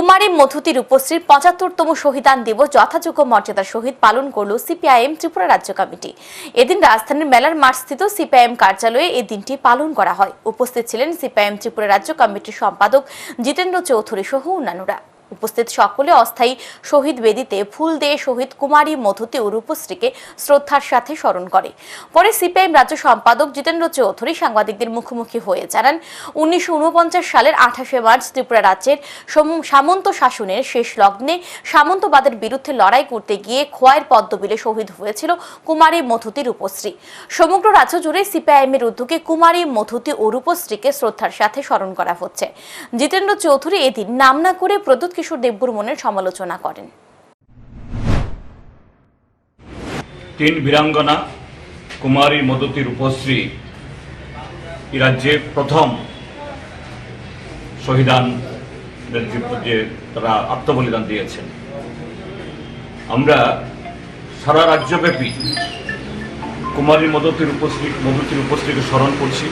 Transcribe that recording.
কুমারী মধুতি রূপশ্রীর পঁচাত্তরতম শহীদান দিবস যথাযোগ্য মর্যাদার সহিত পালন করল সিপিআইএম ত্রিপুরা রাজ্য কমিটি। এদিন রাজধানীর মেলার মাঠস্থিত সিপিআইএম কার্যালয়ে এই দিনটি পালন করা হয়। উপস্থিত ছিলেন সিপিআইএম ত্রিপুরা রাজ্য কমিটির সম্পাদক জিতেন্দ্র চৌধুরী সহ অন্যান্যরা। উপস্থিত সকলে অস্থায়ী শহীদ বেদিতে ফুল দিয়ে শহীদ কুমারী মধুতি ও রূপশ্রীকে শ্রদ্ধার সাথে স্মরণ করে। পরে সিপিআইএম রাজ্য সম্পাদক জিতেন্দ্র চৌধুরী সাংবাদিকদের মুখোমুখি হয়ে জানান, উনিশশো সালের আঠাশে মার্চ ত্রিপুরা রাজ্যের সামন্ত শাসনের শেষ লগ্নে সামন্তবাদের বিরুদ্ধে লড়াই করতে গিয়ে খোয়াইয়ের পদ্মবিলে শহীদ হয়েছিল কুমারী মধুতি রূপশ্রী। সমগ্র রাজ্য জুড়ে সিপিআইএম এর উদ্যোগে কুমারী মধুতি ও রূপশ্রীকে শ্রদ্ধার সাথে স্মরণ করা হচ্ছে। জিতেন্দ্র চৌধুরী এদিন নাম না করে প্রদ্যুৎ কিশোর দেববর্মনের সমালোচনা করেন। তিন বীরাঙ্গনা, কুমারী, মদতী, রূপশ্রী, এই রাজ্যে প্রথম শহীদান যে তারা আত্মবলিদান দিয়েছেন। আমরা সারা রাজ্যব্যাপী কুমারী মদতীর উপশ্রী মদতীর উপশ্রীকে স্মরণ করছি।